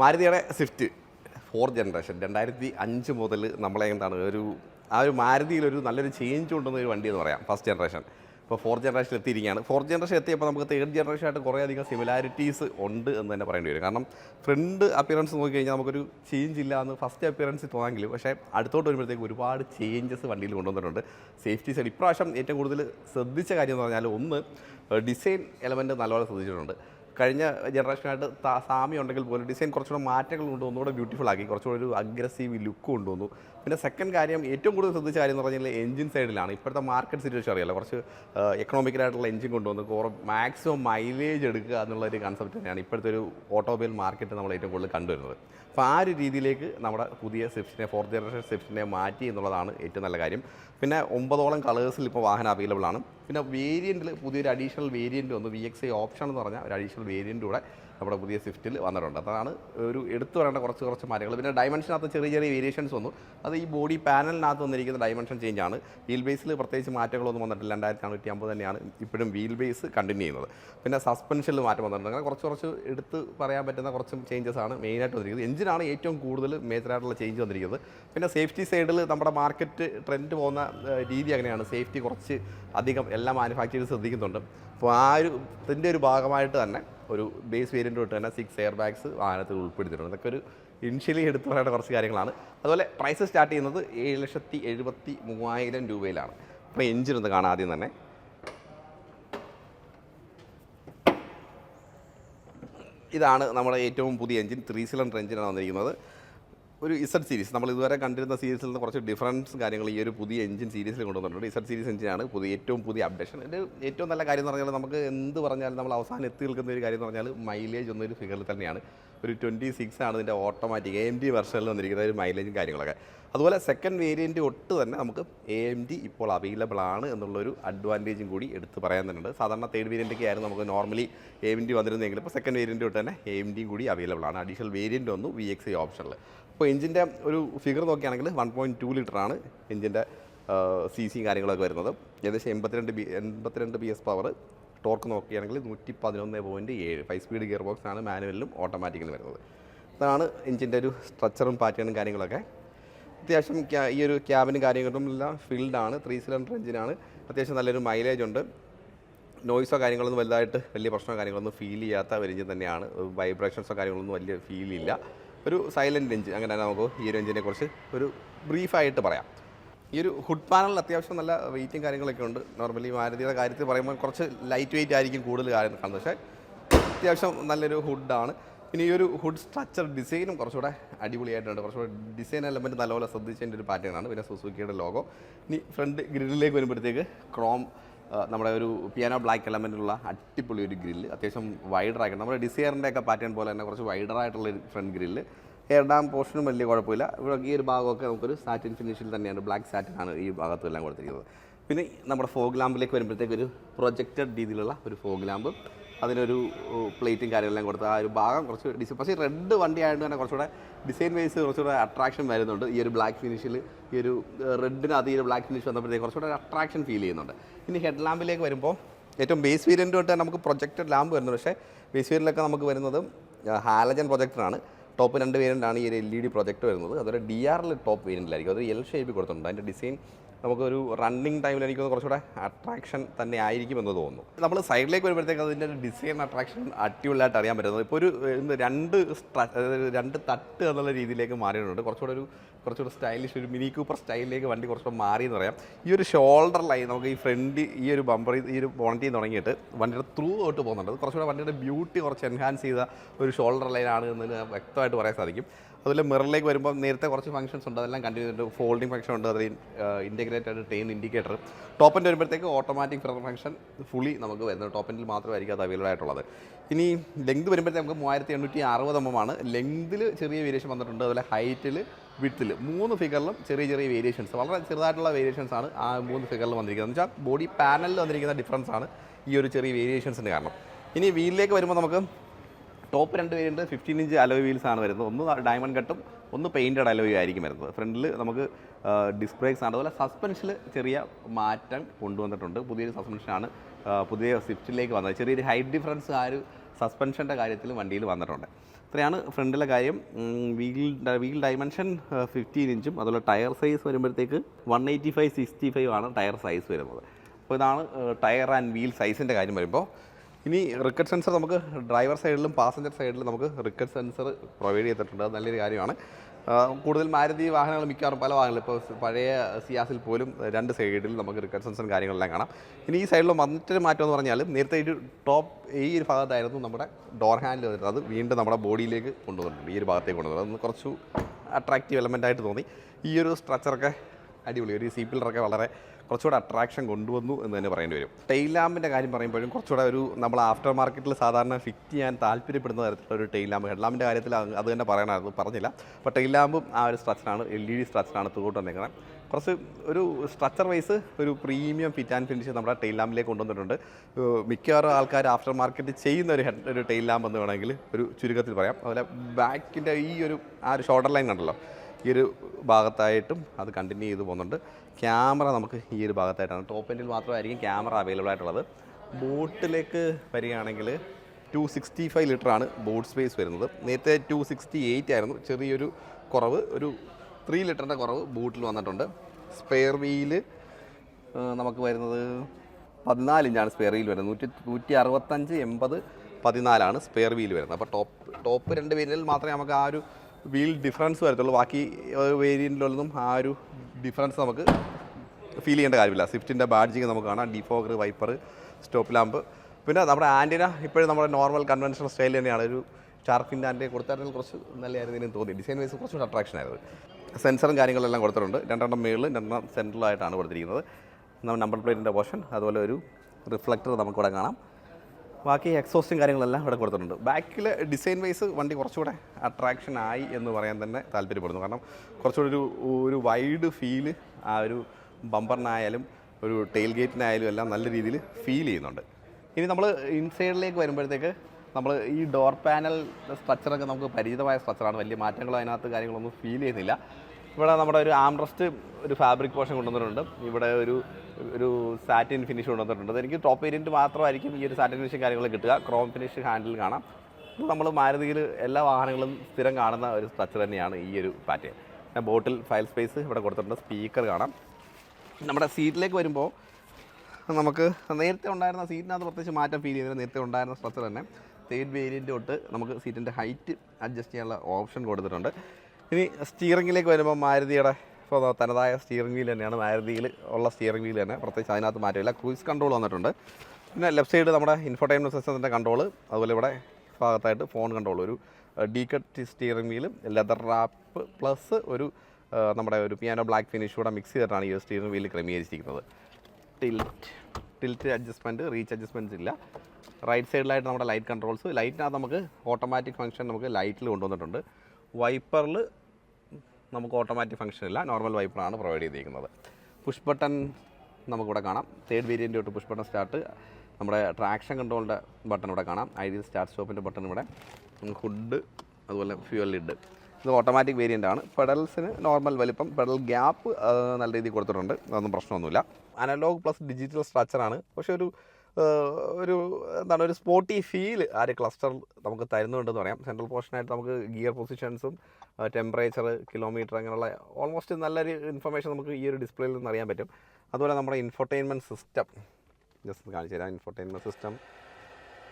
മാരുതിയുടെ Swift. Four generation രണ്ടായിരത്തി അഞ്ച് മുതൽ നമ്മളെ എന്താണ് ഒരു ആ ഒരു മാരുതിയിൽ ഒരു നല്ലൊരു ചേഞ്ച് കൊണ്ടുവന്ന ഒരു വണ്ടി എന്ന് പറയാം. ഫസ്റ്റ് ജനറേഷൻ ഇപ്പോൾ ഫോർ ജനറേഷൻ എത്തിയിരിക്കുകയാണ്. ഫോർ ജനറേഷൻ എത്തിയപ്പോൾ നമുക്ക് തേർഡ് ജനറേഷൻ ആയിട്ട് കുറേ അധികം സിമിലാരിറ്റീസ് ഉണ്ട് എന്ന് തന്നെ പറയേണ്ടി വരും. കാരണം ഫ്രണ്ട് അപ്പിയറൻസ് നോക്കിക്കഴിഞ്ഞാൽ നമുക്കൊരു ചേഞ്ച് ഇല്ല എന്ന് ഫസ്റ്റ് അപ്പിയറൻസ് തോന്നാമെങ്കിലും പക്ഷേ അടുത്തോട്ട് വരുമ്പോഴത്തേക്ക് ഒരുപാട് ചേഞ്ചസ് വണ്ടിയിൽ കൊണ്ടുവന്നിട്ടുണ്ട്. സേഫ്റ്റി സൈഡ് ഇപ്രാവശ്യം ഏറ്റവും കൂടുതൽ ശ്രദ്ധിച്ച കാര്യം എന്ന് പറഞ്ഞാൽ ഒന്ന് ഡിസൈൻ എലമെന്റ് നല്ലപോലെ ശ്രദ്ധിച്ചിട്ടുണ്ട്. കഴിഞ്ഞ ജനറേഷനായിട്ട് സാമ്യം ഉണ്ടെങ്കിൽ പോലും ഡിസൈൻ കുറച്ചുകൂടെ മാറ്റങ്ങൾ കൊണ്ടുവന്നു ഒന്നുകൂടെ ബ്യൂട്ടിഫുൾ ആക്കി. കുറച്ചുകൂടെ ഒരു അഗ്രസീവ് ലുക്ക് കൊണ്ടുവന്നു പിന്നെ സെക്കൻഡ് കാര്യം ഏറ്റവും കൂടുതൽ ശ്രദ്ധിച്ച കാര്യം എന്ന് പറഞ്ഞാൽ എഞ്ചിൻ സൈഡിലാണ് ഇപ്പോഴത്തെ മാർക്കറ്റ് സിറ്റുവേഷൻ അറിയാലോ. കുറച്ച് എക്കണോമിക്കലായിട്ടുള്ള എഞ്ചിൻ കൊണ്ടുവന്ന് കുറേ മാക്സിമം മൈലേജ് എടുക്കുക എന്നുള്ള ഒരു കൺസെപ്റ്റ് തന്നെയാണ് ഇപ്പോഴത്തെ ഒരു ഓട്ടോമൊബൈൽ മാർക്കറ്റ് നമ്മൾ ഏറ്റവും കൂടുതൽ കണ്ടുവരുന്നത്. അപ്പോൾ ആ ഒരു രീതിയിലേക്ക് നമ്മുടെ പുതിയ സ്വിഫ്റ്റിനെ ഫോർത്ത് ജനറേഷൻ സ്വിഫ്റ്റിനെ മാറ്റി എന്നുള്ളതാണ് ഏറ്റവും നല്ല കാര്യം. പിന്നെ ഒമ്പതോളം കളേഴ്സിൽ ഇപ്പോൾ വാഹനം അവൈലബിൾ ആണ്. പിന്നെ വേരിയന്റിൽ പുതിയൊരു അഡീഷണൽ വേരിയന്റ് വന്നു. വി എക്സ് ഐ ഓപ്ഷൻ എന്ന് പറഞ്ഞാൽ ഒരു അഡീഷണൽ വേരിയന്റ് കൂടെ നമ്മുടെ പുതിയ സ്വിഫ്റ്റിൽ വന്നിട്ടുണ്ട്. അതാണ് ഒരു എടുത്തു പറയേണ്ട കുറച്ച് കുറച്ച് മാറ്റങ്ങൾ. പിന്നെ ഡയമെൻഷനകത്ത് ചെറിയ ചെറിയ വേരിയേഷൻസ് വന്നു. അത് ഈ ബോഡി പാനലിനകത്ത് വന്നിരിക്കുന്ന ഡയമെൻഷൻ ആണ്. വീൽ ബേസിൽ പ്രത്യേകിച്ച് മാറ്റങ്ങളൊന്നും വന്നിട്ടില്ല. രണ്ടായിരത്തി നാനൂറ്റി അമ്പത് തന്നെയാണ് ഇപ്പോഴും വീൽ ബേസ് കണ്ടിന്യൂ ചെയ്യുന്നത്. പിന്നെ സസ്പെൻഷനിൽ മാറ്റം വന്നിട്ടുണ്ട്. അങ്ങനെ കുറച്ച് കുറച്ച് എടുത്ത് പറയാൻ പറ്റുന്ന കുറച്ച് ചേഞ്ചസ് ആണ് മെയിനായിട്ട് വന്നിരിക്കുന്നത്. എഞ്ചിനാണ് ഏറ്റവും കൂടുതൽ മേജറായിട്ടുള്ള ചേഞ്ച് വന്നിരിക്കുന്നത്. പിന്നെ സേഫ്റ്റി സൈഡിൽ നമ്മുടെ മാർക്കറ്റ് ട്രെൻഡ് പോകുന്ന രീതി അങ്ങനെയാണ്. സേഫ്റ്റി കുറച്ച് അധികം എല്ലാ മാനുഫാക്ചറേഴ്സ് ശ്രദ്ധിക്കുന്നുണ്ട്. അപ്പോൾ ആ ഒരു ഇതിന്റെ ഒരു ഭാഗമായിട്ട് തന്നെ ഒരു ബേസ് വേരിയന്റ് തൊട്ട് തന്നെ സിക്സ് എയർ ബാഗ്സ് വാഹനത്തിൽ ഉൾപ്പെടുത്തിയിട്ടുണ്ട്. അതൊക്കെ ഒരു ഇനിഷ്യലി എടുത്തു പറയേണ്ട കുറച്ച് കാര്യങ്ങളാണ്. അതുപോലെ പ്രൈസ് സ്റ്റാർട്ട് ചെയ്യുന്നത് ഏഴ് ലക്ഷത്തി എഴുപത്തി മൂവായിരം രൂപയിലാണ്. അപ്പോൾ എഞ്ചിൻ ഒന്ന് കാണാം ആദ്യം തന്നെ. ഇതാണ് നമ്മുടെ ഏറ്റവും പുതിയ എഞ്ചിൻ ത്രീ സിലിണ്ടർ എഞ്ചിനാണ് വന്നിരിക്കുന്നത്. ഒരു ഇസഡ് സീരീസ് നമ്മൾ ഇതുവരെ കണ്ടിരുന്ന സീരീസിൽ നിന്ന് കുറച്ച് ഡിഫറൻസ് കാര്യങ്ങൾ ഈ ഒരു പുതിയ എഞ്ചിൻ സീരീസിൽ കൊണ്ടുവന്നിട്ടുണ്ട്. ഇസഡ് സീരീസ് എഞ്ചിനാണ് പുതിയ ഏറ്റവും പുതിയ അപ്ഡേഷൻ ഇത് ഏറ്റവും നല്ല കാര്യം എന്ന് പറഞ്ഞാൽ നമുക്ക് എന്ത് പറഞ്ഞാലും നമ്മൾ അവസാനം എത്തി നിൽക്കുന്ന ഒരു കാര്യം എന്ന് പറഞ്ഞാൽ മൈലേജ് എന്നൊരു ഫിഗറിൽ തന്നെയാണ്. ഒരു ട്വന്റി സിക്സ് ആണ് ഇതിന്റെ ഓട്ടോമാറ്റിക് എ എം ഡി വെർഷനിൽ വന്നിരിക്കുന്ന ഒരു മൈലേജും കാര്യങ്ങളൊക്കെ. അതുപോലെ സെക്കൻഡ് വേരിയന്റ് ഒട്ട് തന്നെ നമുക്ക് എ എം ഡി ഇപ്പോൾ അവൈലബിൾ ആണ് എന്നുള്ളൊരു അഡ്വാന്റേജും കൂടി എടുത്ത് പറയാൻ തന്നെയുണ്ട്. സാധാരണ തേർഡ് വേരിയന്റൊക്കെ ആയിരുന്നു നമുക്ക് നോർമലി എ എം ഡി വന്നിരുന്നെങ്കിൽ ഇപ്പോൾ സെക്കൻഡ് വേരിയന്റ് തൊട്ട് തന്നെ എ എം ഡിയും കൂടി അവൈലബിൾ ആണ്. അഡീഷണൽ വേരിയന്റ് വന്നു വി എക്സ് ഐ ഓപ്ഷനിൽ അപ്പോൾ എഞ്ചിന്റെ ഒരു ഫിഗർ നോക്കുകയാണെങ്കിൽ വൺ പോയിന്റ് ടു ലിറ്ററാണ് എഞ്ചിന്റെ സി സിയും കാര്യങ്ങളൊക്കെ വരുന്നത്. ഏകദേശം എൺപത്തിരണ്ട് ബി എൺപത്തിരണ്ട് ബി എസ് പവർ ടോർക്ക് നോക്കുകയാണെങ്കിൽ നൂറ്റി പതിനൊന്ന് പോയിന്റ് ഏഴ്. ഫൈവ് സ്പീഡ് ഗിയർ ബോക്സ് ആണ് മാനുവലിലും ഓട്ടോമാറ്റിക്കലും വരുന്നത്. ഇതാണ് എഞ്ചിന്റെ ഒരു സ്ട്രക്ചറും പാറ്റേണും കാര്യങ്ങളൊക്കെ. അത്യാവശ്യം ഈ ഒരു ക്യാബിനും കാര്യങ്ങളും എല്ലാം ഫിൽഡാണ് ത്രീ സിലിണ്ടർ എഞ്ചിനാണ് അത്യാവശ്യം നല്ലൊരു മൈലേജ് ഉണ്ട്. നോയ്സോ കാര്യങ്ങളൊന്നും വലുതായിട്ട് വലിയ പ്രശ്നമോ കാര്യങ്ങളൊന്നും ഫീൽ ചെയ്യാത്ത ഒരു എഞ്ചിൻ തന്നെയാണ്. വൈബ്രേഷൻസോ കാര്യങ്ങളൊന്നും വലിയ ഫീൽ ഇല്ല. ഒരു സൈലന്റ് എഞ്ചിൻ അങ്ങനെ നമുക്ക് ഈ ഒരു എഞ്ചിനെ കുറിച്ച് ഒരു ബ്രീഫായിട്ട് പറയാം. ഈ ഒരു ഹുഡ് പാനലിൽ അത്യാവശ്യം നല്ല വെയിറ്റും കാര്യങ്ങളൊക്കെ ഉണ്ട്. നോർമലി മാരുതിയുടെ കാര്യത്തിൽ പറയുമ്പോൾ കുറച്ച് ലൈറ്റ് വെയിറ്റ് ആയിരിക്കും കൂടുതൽ കാര്യം കാണുന്നത്. പക്ഷേ അത്യാവശ്യം നല്ലൊരു ഹുഡാണ് പിന്നെ ഈ ഒരു ഹുഡ് സ്ട്രക്ചർ ഡിസൈനും കുറച്ചുകൂടെ അടിപൊളിയായിട്ടുണ്ട്. കുറച്ചുകൂടെ ഡിസൈൻ എലമെന്റ് നല്ലപോലെ ശ്രദ്ധിച്ചതിന്റെ ഒരു പാറ്റേൺ ആണ്. പിന്നെ സുസുക്കിയുടെ ലോഗോ ഇനി ഫ്രണ്ട് ഗ്രില്ലിലേക്ക് വരുമ്പോഴത്തേക്ക് ക്രോം നമ്മുടെ ഒരു പിയാനോ ബ്ലാക്ക് എലമെന്റിലുള്ള അടിപൊളി ഒരു ഗ്രില്ല് അത്യാവശ്യം വൈഡറായിട്ട് നമ്മുടെ ഡിസൈറിന്റെ ഒക്കെ പാറ്റേൺ പോലെ തന്നെ കുറച്ച് വൈഡറായിട്ടുള്ള ഒരു ഫ്രണ്ട് ഗ്രില്ല് എയർ ഡാം പോർഷനും വലിയ കുഴപ്പമില്ല. ഇവിടെ ഈ ഒരു ഭാഗമൊക്കെ നമുക്കൊരു സാറ്റിൻ ഫിനിഷിൽ തന്നെയാണ്. ബ്ലാക്ക് സാറ്റിൻ ആണ് ഈ ഭാഗത്തും എല്ലാം കൊടുത്തിരിക്കുന്നത്. പിന്നെ നമ്മുടെ ഫോഗ് ലാമ്പിലേക്ക് വരുമ്പോഴത്തേക്ക് ഒരു പ്രൊജക്റ്റഡ് രീതിയിലുള്ള ഒരു ഫോഗ് ലാമ്പ് അതിനൊരു പ്ലേറ്റും കാര്യങ്ങളെല്ലാം കൊടുത്ത് ആ ഒരു ഭാഗം കുറച്ച് ഡിസൈൻ പക്ഷേ റെഡ് വണ്ടി ആയതുകൊണ്ട് തന്നെ കുറച്ചുകൂടെ ഡിസൈൻ വൈസ് കുറച്ചുകൂടെ അട്രാക്ഷൻ വരുന്നുണ്ട്. ഈ ഒരു ബ്ലാക്ക് ഫിനിഷിൽ ഈ ഒരു റെഡിന് അത് ഈ ഒരു ബ്ലാക്ക് ഫിനിഷ് വന്നപ്പോഴത്തേക്ക് കുറച്ചുകൂടെ അട്രാക്ഷൻ ഫീൽ ചെയ്യുന്നുണ്ട്. ഇനി ഹെഡ് ലാമ്പിലേക്ക് വരുമ്പോൾ ഏറ്റവും ബേസ് വീരന്റെ തൊട്ട് നമുക്ക് പ്രൊജക്റ്റഡ് ലാമ്പ് വരുന്നുണ്ട്. പക്ഷേ ബേസ് വീരിലൊക്കെ നമുക്ക് വരുന്നത് ഹാലജൻ പ്രൊജക്ടറാണ് ടോപ്പ് രണ്ട് വേരിയന്റാണ് ഈ ഒരു എൽ ഇ ഡി പ്രൊജക്ട് വരുന്നത്. അതൊരു ഡി ആറിൽ ടോപ്പ് വേരിയന്റിലായിരിക്കും അതൊരു എൽ ഷേപ്പിൽ കൊടുത്തിട്ടുണ്ട്. അതിന്റെ ഡിസൈൻ നമുക്കൊരു റണ്ണിങ് ടൈമിൽ എനിക്ക് കുറച്ചുകൂടെ അട്രാക്ഷൻ തന്നെ ആയിരിക്കും എന്ന് തോന്നുന്നു നമ്മൾ സൈഡിലേക്ക് വരുമ്പോഴത്തേക്ക് അതിന്റെ ഒരു ഡിസൈൻ അട്രാക്ഷൻ അടിപൊളിയായിട്ട് അറിയാൻ പറ്റുന്നത്. ഇപ്പോൾ ഒരു രണ്ട് രണ്ട് തട്ട് എന്നുള്ള രീതിയിലേക്ക് മാറിയിട്ടുണ്ട്. കുറച്ചുകൂടെ ഒരു കുറച്ചുകൂടെ സ്റ്റൈലിഷ് ഒരു മിനി കൂപ്പർ സ്റ്റൈലിലേക്ക് വണ്ടി കുറച്ചുകൂടെ മാറി എന്ന് പറയാം. ഈ ഒരു ഷോൾഡർ ലൈൻ നമുക്ക് ഈ ഫ്രണ്ട് ഈ ഒരു ബമ്പർ ഈ ഒരു ബോണറ്റിൽ തുടങ്ങിയിട്ട് വണ്ടിയുടെ ത്രൂ ഔട്ട് പോകുന്നുണ്ട്. കുറച്ചുകൂടെ വണ്ടിയുടെ ബ്യൂട്ടി കുറച്ച് എൻഹാൻസ് ചെയ്ത ഒരു ഷോൾഡർ ലൈനാണ് ആണ് എന്ന് വ്യക്തമായിട്ട് പറയാൻ സാധിക്കും. അതുപോലെ മിററിലേക്ക് വരുമ്പോൾ നേരത്തെ കുറച്ച് ഫംഗ്ഷൻസ് ഉണ്ട്. അതെല്ലാം കണ്ടിന്യൂ ചെയ്തിട്ടുണ്ട് ഫോൾഡിംഗ് ഫംഗ്ഷൻ ഉണ്ട്. അതിൽ ഇന്റഗ്രേറ്റഡ് ട്രെയിൻ ഇൻഡിക്കേറ്റർ ടോപ്പിന്റെ വരുമ്പോഴത്തേക്ക് ഓട്ടോമാറ്റിക് ഫിറർ ഫംഗ്ഷൻ ഫുള്ളി നമുക്ക് വരുന്നത്. ടോപ്പിന്റെ മാത്രമായിരിക്കും അത് അവൈലബിൾ ആയിട്ടുള്ളത്. ഇനി ലെങ്ത് വരുമ്പോഴത്തേക്ക് നമുക്ക് മൂവായിരത്തി എണ്ണൂറ്റി അറുപത് എം ആണ് ലെങ്തിൽ ചെറിയ വേരിയേഷൻ വന്നിട്ടുണ്ട്. അതുപോലെ ഹൈറ്റിൽ വിട്ടിൽ മൂന്ന് ഫിഗറിലും ചെറിയ ചെറിയ വേരിയേഷൻസ് വളരെ ചെറുതായിട്ടുള്ള വേരിയേഷൻസ് ആണ് ആ മൂന്ന് ഫിഗറിൽ വന്നിരിക്കുന്നത്. എന്ന് വെച്ചാൽ ബോഡി പാനലിൽ വന്നിരിക്കുന്ന ഡിഫറൻസ് ആണ് ഈ ഒരു ചെറിയ വേരിയേഷൻസിന്റെ കാരണം. ഇനി വീലിലേക്ക് വരുമ്പോൾ നമുക്ക് ടോപ്പ് രണ്ട് variant fifteen inch alloy wheels ആണ് വരുന്നത്. ഒന്ന് ഡയമണ്ട് കട്ടും ഒന്ന് പെയിന്റഡ് അലോയ് ആയിരിക്കും വരുന്നത്. ഫ്രണ്ടിൽ നമുക്ക് ഡിസ്ക് ബ്രേക്സ് ആണ്. അതുപോലെ സസ്പെൻഷനിൽ ചെറിയ മാറ്റം കൊണ്ടുവന്നിട്ടുണ്ട്. പുതിയൊരു സസ്പെൻഷനാണ് പുതിയ സ്വിഫ്റ്റിലേക്ക് വന്നത്. ചെറിയൊരു ഹൈറ്റ് ഡിഫറൻസ് ആ ഒരു സസ്പെൻഷന്റെ കാര്യത്തിൽ വണ്ടിയിൽ വന്നിട്ടുണ്ട്. ഇത്രയാണ് ഫ്രണ്ടിലെ കാര്യം. വീൽ വീൽ ഡയമെൻഷൻ ഫിഫ്റ്റീൻ ഇഞ്ചും അതുപോലെ ടയർ സൈസ് വരുമ്പോഴത്തേക്ക് one eighty five sixty five ആണ് ടയർ സൈസ് വരുന്നത്. അപ്പോൾ ഇതാണ് ടയർ ആൻഡ് വീൽ സൈസിന്റെ കാര്യം വരുമ്പോൾ ഇനി റിക്കറ്റ് സെൻസർ നമുക്ക് ഡ്രൈവർ സൈഡിലും പാസഞ്ചർ സൈഡിലും നമുക്ക് റിക്കറ്റ് സെൻസർ പ്രൊവൈഡ് ചെയ്തിട്ടുണ്ട്. നല്ലൊരു കാര്യമാണ്. കൂടുതൽ മാരുതി വാഹനങ്ങൾ മിക്കവാറും പല വാഹനങ്ങൾ ഇപ്പോൾ പഴയ സിയാസിൽ പോലും രണ്ട് സൈഡിൽ നമുക്ക് റിക്കറ്റ് സെൻസറും കാര്യങ്ങളെല്ലാം കാണാം. ഇനി ഈ സൈഡിൽ മറ്റൊരു മാറ്റം എന്ന് പറഞ്ഞാൽ നേരത്തെ ഒരു ടോപ്പ് ഈ ഒരു ഭാഗത്തായിരുന്നു നമ്മുടെ ഡോർ ഹാൻഡിൽ വരുന്നത് അത് വീണ്ടും നമ്മുടെ ബോഡിയിലേക്ക് കൊണ്ടുവന്നിട്ടുണ്ട്. ഈ ഒരു ഭാഗത്തേക്ക് കൊണ്ടുവന്നത്. അത് കുറച്ച് അട്രാക്റ്റീവ് എലമെന്റ് ആയിട്ട് തോന്നി. ഈ ഒരു സ്ട്രക്ചറൊക്കെ അടിപൊളി. ഒരു സി പില്ലറൊക്കെ വളരെ കുറച്ചുകൂടെ അട്രാക്ഷൻ കൊണ്ടുവന്നു എന്ന് തന്നെ പറയേണ്ടി വരും. ടെയിൽ ലാമ്പിന്റെ കാര്യം പറയുമ്പോഴും കുറച്ചുകൂടെ ഒരു നമ്മൾ ആഫ്റ്റർ മാർക്കറ്റിൽ സാധാരണ ഫിറ്റ് ചെയ്യാൻ താല്പര്യപ്പെടുന്ന തരത്തിലുള്ള ഒരു ടെയിൽ ലാമ്പ് ഹെഡ് ലാമ്പിന്റെ കാര്യത്തിൽ അത് തന്നെ പറയണമായിരുന്നു പറഞ്ഞില്ല. അപ്പോൾ ടെയിൽ ലാമ്പും ആ ഒരു സ്ട്രക്ചറാണ് എൽ ഇ ഡി സ്ട്രക്ചറാണ് തൂട്ട് വന്നേക്കുന്നത് കുറച്ച് ഒരു സ്ട്രക്ചർ വൈസ് ഒരു പ്രീമിയം ഫിറ്റ് ആൻഡ് ഫിനിഷ് നമ്മുടെ ടെയിൽ ലാമ്പിലേക്ക് കൊണ്ടുവന്നിട്ടുണ്ട്. മിക്കവാറും ആൾക്കാർ ആഫ്റ്റർ മാർക്കറ്റ് ചെയ്യുന്ന ഒരു ഹെഡ് ഒരു ടെയിൽ ലാമ്പ് എന്ന് വേണമെങ്കിൽ ഒരു ചുരുക്കത്തിൽ പറയാം. അതുപോലെ ബാക്കിന്റെ ഈ ഒരു ആ ഒരു ഷോൾഡർ ലൈൻ കണ്ടല്ലോ ഈ ഒരു ഭാഗത്തായിട്ടും അത് കണ്ടിന്യൂ ചെയ്ത് പോകുന്നുണ്ട്. ക്യാമറ നമുക്ക് ഈ ഒരു ഭാഗത്തായിട്ടാണ്. ടോപ്പ് എൻഡിൽ മാത്രമായിരിക്കും ക്യാമറ അവൈലബിൾ ആയിട്ടുള്ളത്. ബോട്ടിലേക്ക് വരികയാണെങ്കിൽ ടു സിക്സ്റ്റി ഫൈവ് ലിറ്ററാണ് ബോട്ട് സ്പേസ് വരുന്നത്. നേരത്തെ ടു സിക്സ്റ്റി എയ്റ്റ് ആയിരുന്നു. ചെറിയൊരു കുറവ് ഒരു ത്രീ ലിറ്ററിന്റെ കുറവ് ബൂട്ടിൽ വന്നിട്ടുണ്ട്. സ്പെയർ വീൽ നമുക്ക് വരുന്നത് പതിനാല് ഇഞ്ചാണ് സ്പെയർ വീൽ വരുന്നത്. നൂറ്റി നൂറ്റി അറുപത്തഞ്ച് എൺപത് പതിനാലാണ് സ്പെയർ വീൽ വരുന്നത്. അപ്പോൾ ടോപ്പ് ടോപ്പ് രണ്ട് വീലിൽ മാത്രമേ നമുക്ക് ആ ഒരു വീൽ ഡിഫറൻസ് വരത്തുള്ളൂ. ബാക്കി വേരിയന്റിലൊന്നും ആ ഒരു ഡിഫറൻസ് നമുക്ക് ഫീൽ ചെയ്യേണ്ട കാര്യമില്ല. സ്വിഫ്റ്റിന്റെ ബാഡ്ജിങ് നമുക്ക് കാണാം. ഡിഫോഗർ വൈപ്പർ സ്റ്റോപ്പ് ലാമ്പ് പിന്നെ നമ്മുടെ ആന്റിന ഇപ്പോഴും നമ്മുടെ നോർമൽ കൺവെൻഷണൽ സ്റ്റൈൽ തന്നെയാണ്. ഒരു ഷാർക്കിന്റെ ആന്റിനെ കൊടുത്തായിരുന്നു കുറച്ച് നല്ലതായിരുന്നു എനിക്ക് തോന്നി. ഡിസൈൻ വൈസ് കുറച്ചുകൂടി അട്രാക്ഷൻ ആയിരുന്നു. സെൻസറും കാര്യങ്ങളെല്ലാം കൊടുത്തിട്ടുണ്ട്. രണ്ടെണ്ണം മേളിലും രണ്ടെണ്ണം സെൻട്രലായിട്ടാണ് കൊടുത്തിരിക്കുന്നത്. നമ്മുടെ നമ്പർ പ്ലേറ്റിന്റെ പോർഷൻ അതുപോലെ ഒരു റിഫ്ലക്ടർ നമുക്കിവിടെ കാണാം. ബാക്കി എക്സോസ്റ്റും കാര്യങ്ങളെല്ലാം ഇവിടെ കൊടുത്തിട്ടുണ്ട്. ബാക്കിൽ ഡിസൈൻ വൈസ് വണ്ടി കുറച്ചുകൂടെ അട്രാക്ഷൻ ആയി എന്ന് പറയാൻ തന്നെ താല്പര്യപ്പെടുന്നു. കാരണം കുറച്ചുകൂടി ഒരു ഒരു വൈഡ് ഫീൽ ആ ഒരു ബമ്പറിനായാലും ഒരു ടെയിൽ ഗേറ്റിനായാലും എല്ലാം നല്ല രീതിയിൽ ഫീൽ ചെയ്യുന്നുണ്ട്. ഇനി നമ്മൾ ഇൻസൈഡിലേക്ക് വരുമ്പോഴത്തേക്ക് നമ്മൾ ഈ ഡോർ പാനൽ സ്ട്രക്ചറൊക്കെ നമുക്ക് പരിചിതമായ സ്ട്രക്ചറാണ് വലിയ മാറ്റങ്ങളോ അതിനകത്ത് കാര്യങ്ങളൊന്നും ഫീൽ ചെയ്യുന്നില്ല. ഇവിടെ നമ്മുടെ ഒരു ആംറസ്റ്റ് ഒരു ഫാബ്രിക് പോർഷൻ കൊണ്ടുവന്നിട്ടുണ്ട്. ഇവിടെ ഒരു ഒരു സാറ്റിൻ ഫിനിഷ് കൊണ്ടുവന്നിട്ടുണ്ട്. എനിക്ക് ടോപ്പ് വേരിയന്റ് മാത്രമായിരിക്കും ഈ ഒരു സാറ്റിൻ ഫിനിഷും കാര്യങ്ങളും കിട്ടുക. ക്രോം ഫിനിഷ് ഹാൻഡിൽ കാണാം. ഇത് നമ്മൾ മാരുതിയിൽ എല്ലാ വാഹനങ്ങളും സ്ഥിരം കാണുന്ന ഒരു സ്ട്രക്ചർ തന്നെയാണ് ഈ ഒരു പാറ്റേൺ ബോട്ടിൽ ഫയൽ സ്പേസ് ഇവിടെ കൊടുത്തിട്ടുണ്ട്. സ്പീക്കർ കാണാം. നമ്മുടെ സീറ്റിലേക്ക് വരുമ്പോൾ നമുക്ക് നേരത്തെ ഉണ്ടായിരുന്ന സീറ്റിനകത്ത് പ്രത്യേകിച്ച് മാറ്റം ഫീൽ ചെയ്യുന്നില്ല നേരത്തെ ഉണ്ടായിരുന്ന സ്ട്രക്ചർ തന്നെ. തേർഡ് വേരിയന്റ് തൊട്ട് നമുക്ക് സീറ്റിന്റെ ഹൈറ്റ് അഡ്ജസ്റ്റ് ചെയ്യാനുള്ള ഓപ്ഷൻ കൊടുത്തിട്ടുണ്ട്. ഇനി സ്റ്റിയറിംഗിലേക്ക് വരുമ്പോൾ മാരുതിയുടെ ഇപ്പോൾ തനതായ സ്റ്റിയറിംഗ് വീൽ തന്നെയാണ്. മാരുതിയിൽ ഉള്ള സ്റ്റിയറിംഗ് വീൽ തന്നെ. പ്രത്യേകിച്ച് അതിനകത്ത് മാറ്റമില്ല. ക്രൂയിസ് കൺട്രോൾ വന്നിട്ടുണ്ട്. പിന്നെ ലെഫ്റ്റ് സൈഡ് നമ്മുടെ ഇൻഫോർടൈൻമെന്റ് സിസ്റ്റത്തിന്റെ കൺട്രോൾ അതുപോലെ ഇവിടെ ഭാഗത്തായിട്ട് ഫോൺ കൺട്രോൾ ഒരു ഡീകട്ട് സ്റ്റിയറിംഗ് വീലും ലെതർ റാപ്പ് പ്ലസ് ഒരു നമ്മുടെ ഒരു പിയാനോ ബ്ലാക്ക് ഫിനിഷ് കൂടെ മിക്സ് ചെയ്തിട്ടാണ് ഈ സ്റ്റിയറിംഗ് വീൽ ക്രമീകരിച്ചിരിക്കുന്നത്. Tilt tilt adjustment reach adjustments ഇല്ല. റൈറ്റ് സൈഡിലായിട്ട് നമ്മുടെ ലൈറ്റ് കൺട്രോൾസ് ലൈറ്റിനകത്ത് നമുക്ക് ഓട്ടോമാറ്റിക് ഫംഗ്ഷൻ നമുക്ക് ലൈറ്റിൽ കൊണ്ടുവന്നിട്ടുണ്ട്. വൈപ്പറിൽ നമുക്ക് ഓട്ടോമാറ്റിക് ഫംഗ്ഷൻ ഇല്ല. നോർമൽ വൈപ്പറാണ് പ്രൊവൈഡ് ചെയ്തിരിക്കുന്നത്. പുഷ് ബട്ടൺ നമുക്കിവിടെ കാണാം. തേർഡ് വേരിയന്റ് തൊട്ട് പുഷ് ബട്ടൺ സ്റ്റാർട്ട് നമ്മുടെ ട്രാക്ഷൻ കൺട്രോളിന്റെ ബട്ടൺ ഇവിടെ കാണാം. ഐഡിയൽ സ്റ്റാർട്ട് സ്റ്റോപ്പിന്റെ ബട്ടൺ ഇവിടെ. ഹുഡ് അതുപോലെ ഫ്യൂവൽ ലിഡ് ഇത് ഓട്ടോമാറ്റിക് വേരിയന്റ് ആണ്. പെഡൽസിന് നോർമൽ വലിപ്പം പെഡൽ ഗ്യാപ്പ് നല്ല രീതിയിൽ കൊടുത്തിട്ടുണ്ട്. അതൊന്നും പ്രശ്നമൊന്നുമില്ല. അനലോഗ് പ്ലസ് ഡിജിറ്റൽ സ്ട്രക്ചറാണ് പക്ഷേ ഒരു ഒരു എന്താണ് ഒരു സ്പോർട്ടി ഫീൽ ആ ഒരു ക്ലസ്റ്റർ നമുക്ക് തരുന്നുണ്ടെന്ന് പറയാം. സെൻട്രൽ പോർഷനായിട്ട് നമുക്ക് ഗിയർ പൊസിഷൻസും ടെമ്പറേച്ചർ കിലോമീറ്റർ അങ്ങനെയുള്ള ഓൾമോസ്റ്റ് നല്ലൊരു ഇൻഫർമേഷൻ നമുക്ക് ഈ ഒരു ഡിസ്പ്ലേയിൽ നിന്ന് അറിയാൻ പറ്റും. അതുപോലെ നമ്മുടെ ഇൻഫർടൈൻമെന്റ് സിസ്റ്റം ജസ്റ്റ് കാണിച്ചു തരാം. ഇൻഫർടൈൻമെന്റ് സിസ്റ്റം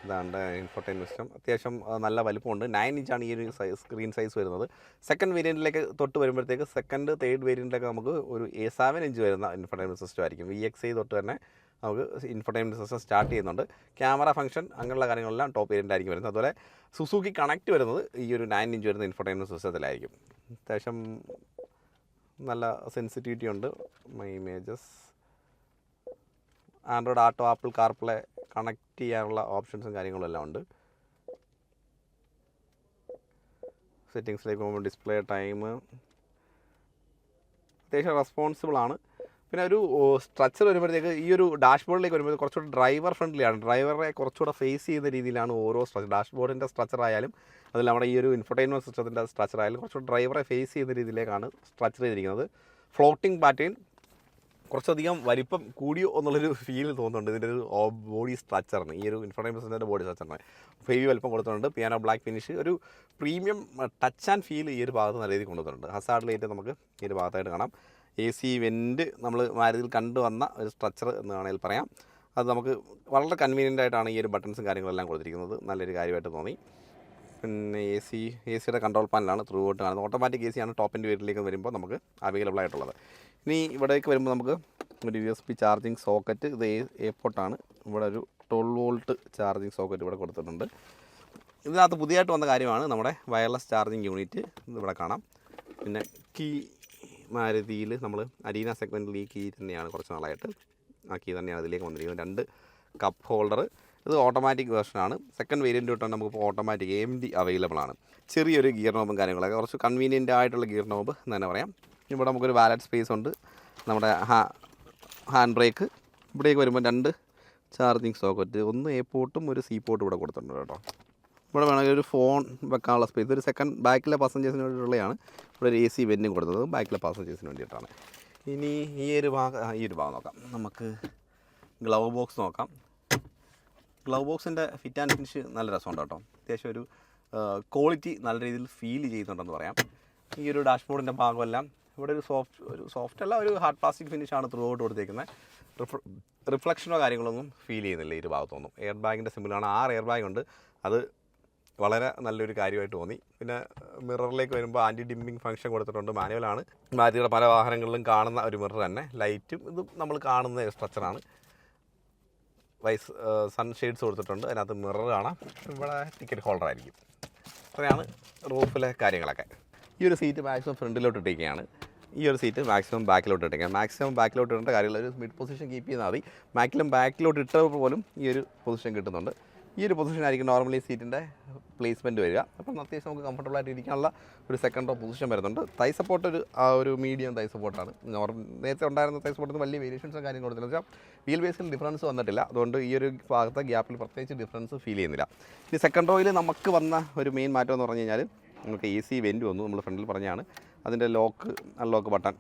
ഇതാണ്ട് ഇൻഫർടൈൻമെന്റ് സിസ്റ്റം അത്യാവശ്യം നല്ല വലിപ്പമുണ്ട്. നയൻ ഇഞ്ചാണ് ഈ ഒരു സൈസ് സ്ക്രീൻ സൈസ് വരുന്നത്. സെക്കൻഡ് വേരിയന്റിലേക്ക് തൊട്ട് വരുമ്പോഴത്തേക്ക് സെക്കൻഡ് തേർഡ് വേരിയന്റിലൊക്കെ നമുക്ക് ഒരു സെവൻ ഇഞ്ച് വരുന്ന ഇൻഫർടൈൻമെന്റ് സിസ്റ്റം ആയിരിക്കും. വി എക്സ് ഐ തൊട്ട് തന്നെ നമുക്ക് ഇൻഫർടൈൻമെന്റ് സിസ്റ്റം സ്റ്റാർട്ട് ചെയ്യുന്നുണ്ട്. ക്യാമറ ഫംഗ്ഷൻ അങ്ങനെയുള്ള കാര്യങ്ങളെല്ലാം ടോപ്പ് ഏരിയന്റായിരിക്കും വരുന്നത്. അതുപോലെ സുസൂക്കി കണക്റ്റ് വരുന്നത് ഈ ഒരു നയൻ ഇഞ്ച് വരുന്ന ഇൻഫർടൈൻമെന്റ് സിസ്റ്റത്തിലായിരിക്കും അത്യാവശ്യം നല്ല സെൻസിറ്റിവിറ്റി ഉണ്ട്. My images Android auto Apple CarPlay connect ചെയ്യാനുള്ള ഓപ്ഷൻസും കാര്യങ്ങളും എല്ലാം ഉണ്ട്. സെറ്റിങ്സിലേക്ക് പോകുമ്പോൾ ഡിസ്പ്ലേ ടൈം അത്യാവശ്യം റെസ്പോൺസിബിൾ ആണ്. പിന്നെ ഒരു സ്ട്രക്ചർ വരുമ്പോഴത്തേക്ക് ഈ ഒരു ഡാഷ്ബോർഡിലേക്ക് വരുമ്പോൾ കുറച്ചുകൂടെ ഡ്രൈവർ ഫ്രണ്ട്ലിയാണ് ഡ്രൈവറെ കുറച്ചുകൂടെ ഫേസ് ചെയ്യുന്ന രീതിയിലാണ് ഓരോ സ്ട്രക്ചർ ഡാഷ്ബോർഡിന്റെ സ്ട്രക്ചർ ആയാലും അതിൽ നമ്മുടെ ഈ ഒരു ഇൻഫർടൈൻമെന്റ് സിസ്റ്റത്തിന്റെ സ്ട്രക്ചർ ആയാലും കുറച്ചുകൂടെ ഡ്രൈവറെ ഫേസ് ചെയ്യുന്ന രീതിയിലേക്കാണ് സ്ട്രക്ചർ ചെയ്തിരിക്കുന്നത്. ഫ്ലോട്ടിംഗ് പാറ്റേൺ കുറച്ചധികം വലിപ്പം കൂടിയോ എന്നുള്ളൊരു ഫീൽ തോന്നുന്നുണ്ട്. ഇതിന്റെ ഒരു ബോഡി സ്ട്രക്ചറിന് ഈ ഒരു ഇൻഫോർമേഷന്റെ ബോഡി സ്ട്രക്ചറിന് ഹെവി വലിപ്പം കൊടുത്തിട്ടുണ്ട്. പിയാനോ ബ്ലാക്ക് ഫിനിഷ് ഒരു പ്രീമിയം ടച്ച് ആൻഡ് ഫീൽ ഈ ഒരു ഭാഗത്ത് നല്ല രീതിയിൽ കൊണ്ടുവന്നിട്ടുണ്ട്. ഹസാർഡിലേറ്റ് നമുക്ക് ഈ ഒരു ഭാഗത്തായിട്ട് കാണാം. എ സി വെന്റ് നമ്മൾ മാരുതിയിൽ കണ്ടുവന്ന ഒരു സ്ട്രക്ചർ എന്ന് വേണമെങ്കിൽ പറയാം. അത് നമുക്ക് വളരെ കൺവീനിയന്റ് ആയിട്ടാണ് ഈ ഒരു ബട്ടൺസും കാര്യങ്ങളെല്ലാം കൊടുത്തിരിക്കുന്നത്. നല്ലൊരു കാര്യമായിട്ട് തോന്നി. പിന്നെ എ സി എ സിയുടെ കൺട്രോൾ പാനലാണ് ത്രൂ ഔട്ട് കാണുന്നത്. ഓട്ടോമാറ്റിക് എ സിയാണ് ടോപ്പിന്റെ വീട്ടിലേക്ക് വരുമ്പോൾ നമുക്ക് അവൈലബിൾ ആയിട്ടുള്ളത്. ഇനി ഇവിടേക്ക് വരുമ്പോൾ നമുക്ക് ഒരു U S B charging socket ഇത് എ പോട്ടാണ് ഇവിടെ ഒരു ട്വൽവ് വോൾട്ട് ചാർജിങ് സോക്കറ്റ് ഇവിടെ കൊടുത്തിട്ടുണ്ട്. ഇതിനകത്ത് പുതിയതായിട്ട് വന്ന കാര്യമാണ് നമ്മുടെ വയർലെസ് ചാർജിങ് യൂണിറ്റ് ഇവിടെ കാണാം. പിന്നെ കീ മാരുതിയിൽ നമ്മൾ അരീന സെഗ്മെന്റിൽ ലീക്ക് കീ തന്നെയാണ് കുറച്ച് നാളായിട്ട്. ആ കീ തന്നെയാണ് അതിലേക്ക് വന്നിരിക്കുന്നത്. രണ്ട് കപ്പ് ഹോൾഡർ ഇത് ഓട്ടോമാറ്റിക് വേർഷനാണ് സെക്കൻഡ് വേരിയന്റ് തൊട്ടാണ് നമുക്ക് ഓട്ടോമാറ്റിക് എം ഡി അവൈലബിൾ ആണ്. ചെറിയൊരു ഗിയർ നോബും കാര്യങ്ങളൊക്കെ. കുറച്ച് കൺവീനിയന്റ് ആയിട്ടുള്ള ഗിയർ നോബ് എന്ന് തന്നെ പറയാം. ഇവിടെ നമുക്കൊരു വാലറ്റ് സ്പേസ് ഉണ്ട്. നമ്മുടെ ഹാൻഡ് ബ്രേക്ക് ഇവിടേക്ക് വരുമ്പോൾ രണ്ട് ചാർജിങ് സോക്കറ്റ് ഒന്ന് എ പോർട്ടും ഒരു സി പോർട്ടും ഇവിടെ കൊടുത്തിട്ടുണ്ട് കേട്ടോ. ഇവിടെ വേണമെങ്കിൽ ഒരു ഫോൺ വെക്കാനുള്ള സ്പേസ് ഒരു സെക്കൻഡ് ബാക്കിലെ പാസഞ്ചേഴ്സിന് വേണ്ടിയിട്ടുള്ളതാണ്. ഇവിടെ ഒരു എ സി വെന്റും കൊടുത്തത്. ബാക്കിലെ പാസഞ്ചേഴ്സിന് വേണ്ടിയിട്ടാണ്. ഇനി ഈ ഒരു ഭാഗം ഈ ഒരു ഭാഗം നോക്കാം. നമുക്ക് ഗ്ലൗ ബോക്സ് നോക്കാം. ഗ്ലൗ ബോക്സിന്റെ ഫിറ്റ് ആൻഡ് ഫിനിഷ് നല്ല രസമുണ്ട് കേട്ടോ. അത്യാവശ്യം ഒരു ക്വാളിറ്റി നല്ല രീതിയിൽ ഫീൽ ചെയ്യുന്നുണ്ടെന്ന് പറയാം. ഈ ഒരു ഡാഷ്ബോർഡിന്റെ ഭാഗമെല്ലാം ഇവിടെ ഒരു സോഫ്റ്റ് ഒരു സോഫ്റ്റ് അല്ല ഒരു ഹാർഡ് പ്ലാസ്റ്റിക് ഫിനിഷാണ് ത്രൂ ഔട്ട് കൊടുത്തേക്കുന്നത്. റിഫ്ല റിഫ്ലക്ഷനോ കാര്യങ്ങളൊന്നും ഫീൽ ചെയ്യുന്നില്ല ഈ ഒരു ഭാഗത്തൊന്നും. എയർ ബാഗിന്റെ സിമ്പിളാണ് ആറ് എയർ ബാഗ് ഉണ്ട്. അത് വളരെ നല്ലൊരു കാര്യമായിട്ട് തോന്നി. പിന്നെ മിററിലേക്ക് വരുമ്പോൾ ആന്റി ഡിമ്മിങ് ഫംഗ്ഷൻ കൊടുത്തിട്ടുണ്ട്. മാനുവലാണ്. മാരുതിയുടെ പല വാഹനങ്ങളിലും കാണുന്ന ഒരു മിറർ തന്നെ. ലൈറ്റും ഇതും നമ്മൾ കാണുന്ന സ്ട്രക്ചറാണ് വൈസ് സൺ ഷെയ്ഡ്സ് കൊടുത്തിട്ടുണ്ട്. അതിനകത്ത് മിറർ കാണാം. ഇവിടെ ടിക്കറ്റ് ഹോൾഡർ ആയിരിക്കും. അത്രയാണ് റൂഫിലെ കാര്യങ്ങളൊക്കെ. ഈ ഒരു സീറ്റ് മാക്സിമം ഫ്രണ്ടിലോട്ട് ഇട്ടിരിക്കുകയാണ്. ഈ ഒരു സീറ്റ് മാക്സിമം ബാക്കിലോട്ട് ഇട്ടേക്കാം മാക്സിമം ബാക്കിലോട്ട് ഇടേണ്ട കാര്യമില്ല. ഒരു മിഡ് പൊസിഷൻ കീപ്പ് ചെയ്താൽ മതി. മാക്സിമം ബാക്കിലോട്ട് ഇട്ടപ്പോൾ പോലും ഈ ഒരു പൊസിഷൻ കിട്ടുന്നുണ്ട്. ഈ ഒരു പൊസിഷനായിരിക്കും നോർമലി സീറ്റിന്റെ പ്ലേസ്മെന്റ് വരിക. അപ്പം അത്യാവശ്യം നമുക്ക് കംഫർട്ടബിൾ ആയിട്ട് ഇരിക്കാനുള്ള ഒരു സെക്കൻഡ് പൊസിഷൻ വരുന്നുണ്ട്. തൈ സപ്പോർട്ട് ഒരു ആ ഒരു മീഡിയം തൈ സപ്പോർട്ടാണ് നേരത്തെ ഉണ്ടായിരുന്ന തൈ സപ്പോർട്ടിന് വലിയ വേരിയേഷൻസും കാര്യങ്ങൾ കൊടുത്തില്ല. വെച്ചാൽ വീൽ ബേസിൽ ഡിഫറൻസ് വന്നിട്ടില്ല. അതുകൊണ്ട് ഈ ഒരു ഭാഗത്തെ ഗ്യാപ്പിൽ പ്രത്യേകിച്ച് ഡിഫറൻസ് ഫീൽ ചെയ്യുന്നില്ല. ഇനി സെക്കൻഡ് റോയിൽ നമുക്ക് വന്ന ഒരു മെയിൻ മാറ്റം എന്ന് പറഞ്ഞു കഴിഞ്ഞാൽ നമുക്ക് എ സി വെന്റ് വന്നു. നമ്മൾ ഫ്രണ്ടിൽ പറഞ്ഞാണ് അതിന്റെ ലോക്ക് അൺലോക്ക് ബട്ടൺ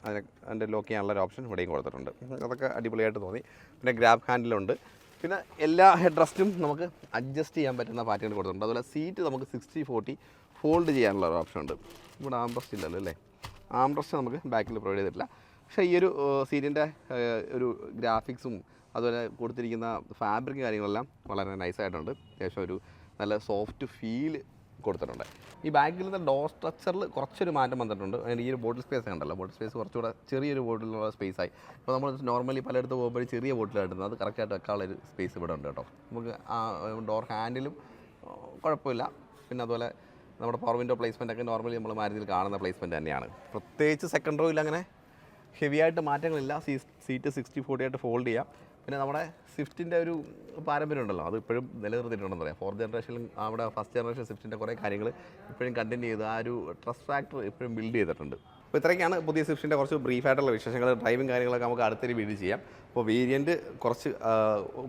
അതിന്റെ ലോക്ക് ചെയ്യാനുള്ള ഒരു ഓപ്ഷൻ ഇവിടെയും കൊടുത്തിട്ടുണ്ട്. അതൊക്കെ അടിപൊളിയായിട്ട് തോന്നി. പിന്നെ ഗ്രാബ് ഹാൻഡിലുണ്ട് പിന്നെ എല്ലാ ഹെഡ് റെസ്റ്റും നമുക്ക് അഡ്ജസ്റ്റ് ചെയ്യാൻ പറ്റുന്ന പാറ്റേൺ കൊടുത്തിട്ടുണ്ട്. അതുപോലെ സീറ്റ് നമുക്ക് സിക്സ്റ്റി ഫോർട്ടി ഫോൾഡ് ചെയ്യാനുള്ള ഒരു ഓപ്ഷൻ ഉണ്ട്. ഇവിടെ ആംബ്രസ്റ്റ് ഇല്ലല്ലോ അല്ലേ? ആംബ്രസ്റ്റ് നമുക്ക് ബാക്കിൽ പ്രൊവൈഡ് ചെയ്തിട്ടില്ല. പക്ഷേ ഈ ഒരു സീറ്റിന്റെ ഒരു ഗ്രാഫിക്സും അതുപോലെ കൊടുത്തിരിക്കുന്ന ഫാബ്രിക് കാര്യങ്ങളെല്ലാം വളരെ നൈസായിട്ടുണ്ട് അത്യാവശ്യം ഒരു നല്ല സോഫ്റ്റ് ഫീൽ കൊടുത്തിട്ടുണ്ട്. ഈ ബാഗിലത്തെ ഡോർ സ്ട്രക്ചറിൽ കുറച്ചൊരു മാറ്റം വന്നിട്ടുണ്ട്. അതിന്റെ ഈ ഒരു ബോട്ടിൽ സ്പേസ് ഉണ്ടല്ലോ ബോട്ടിൽ സ്പേസ് കുറച്ചുകൂടെ ചെറിയൊരു ബോട്ടിലുള്ള സ്പേസ് ആയി. അപ്പോൾ നമ്മൾ നോർമലി പലയിടത്ത് പോകുമ്പോൾ ചെറിയ ബോട്ടിലായിട്ടുണ്ട് അത് കറക്റ്റായിട്ട് വെക്കാനുള്ള ഒരു സ്പേസ് ഇവിടെ ഉണ്ട് കേട്ടോ. നമുക്ക് ആ ഡോർ ഹാൻഡിലും കുഴപ്പമില്ല. പിന്നെ അതുപോലെ നമ്മുടെ പവർ വിൻഡോ പ്ലേസ്മെന്റ് ഒക്കെ നോർമലി നമ്മൾ മാരുതിയിൽ കാണുന്ന പ്ലേസ്മെന്റ് തന്നെയാണ്. പ്രത്യേകിച്ച് സെക്കൻഡ് റോയിൽ അങ്ങനെ ഹെവി ആയിട്ട് മാറ്റങ്ങളില്ല. സീറ്റ് സിക്സ്റ്റി ഫോർട്ടി ആയിട്ട് ഫോൾഡ് ചെയ്യാം. പിന്നെ നമ്മുടെ സ്വിഫ്റ്റിന്റെ ഒരു പാരമ്പര്യം ഉണ്ടല്ലോ അത് ഇപ്പോഴും നിലനിർത്തിയിട്ടുണ്ടെന്ന് പറയാം ഫോർത്ത് ജനറേഷനിലും അവിടെ ഫസ്റ്റ് ജനറേഷൻ സ്വിഫ്റ്റിന്റെ കുറേ കാര്യങ്ങൾ ഇപ്പോഴും കണ്ടിന്യൂ ചെയ്ത് ആ ഒരു ട്രസ്റ്റ് ഫാക്ടർ ഇപ്പോഴും ബിൽഡ് ചെയ്തിട്ടുണ്ട്. അപ്പോൾ ഇത്രയൊക്കെയാണ് പുതിയ സ്വിഫ്റ്റിന്റെ കുറച്ച് ബ്രീഫായിട്ടുള്ള വിശേഷങ്ങൾ ഡ്രൈവിംഗ് കാര്യങ്ങളൊക്കെ നമുക്ക് അടുത്തൊരു വീഡിയോ ചെയ്യാം. അപ്പോൾ വേരിയന്റ് കുറച്ച്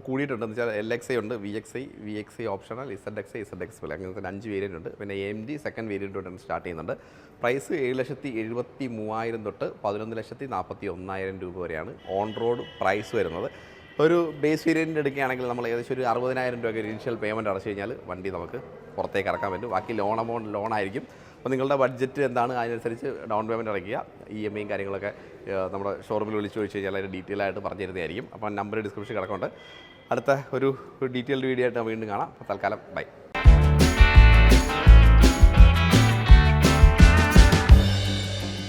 കൂടിയിട്ടുണ്ടെന്ന് വെച്ചാൽ എൽ എക്സ് ഐ ഉണ്ട് V X I V X I optional Z X I Z X പോലെ അങ്ങനത്തെ അഞ്ച് വേരിയന്റ് ഉണ്ട്. പിന്നെ എം ഡി സെക്കൻഡ് വേരിയന്റ് തൊട്ടാണ് സ്റ്റാർട്ട് ചെയ്യുന്നുണ്ട്. പ്രൈസ് ഏഴ് ലക്ഷത്തി എഴുപത്തി മൂവായിരം തൊട്ട് പതിനൊന്ന് ലക്ഷത്തി നാൽപ്പത്തി ഒന്നായിരം രൂപ വരെയാണ് ഓൺ റോഡ് പ്രൈസ് വരുന്നത്. ഒരു ബേസ് വേരിയന്റ് എടുക്കുകയാണെങ്കിൽ നമ്മൾ ഏകദേശം ഒരു അറുപതിനായിരം രൂപ ഇനീഷ്യൽ പേയ്മെന്റ് അടച്ചു കഴിഞ്ഞാൽ വണ്ടി നമുക്ക് പുറത്തേക്ക് ഇറക്കാൻ പറ്റും. ബാക്കി ലോൺ എമൗണ്ട് ലോൺ ആയിരിക്കും. അപ്പോൾ നിങ്ങളുടെ ബഡ്ജറ്റ് എന്താണ് അതിനനുസരിച്ച് ഡൗൺ പേയ്മെന്റ് അടയ്ക്കുക. ഇ എം ഐയും കാര്യങ്ങളൊക്കെ നമ്മുടെ ഷോറൂമിൽ വിളിച്ച് ചോദിച്ചു കഴിഞ്ഞാൽ അതിന് ഡീറ്റെയിൽ ആയിട്ട് പറഞ്ഞു തരുന്നതായിരിക്കും. അപ്പോൾ നമ്പർ ഡിസ്ക്രിപ്ഷൻ കിടക്കുന്നുണ്ട് അടുത്ത ഒരു ഡീറ്റെയിൽഡ് വീഡിയോ ആയിട്ട് വീണ്ടും കാണാം. അപ്പോൾ തൽക്കാലം ബൈ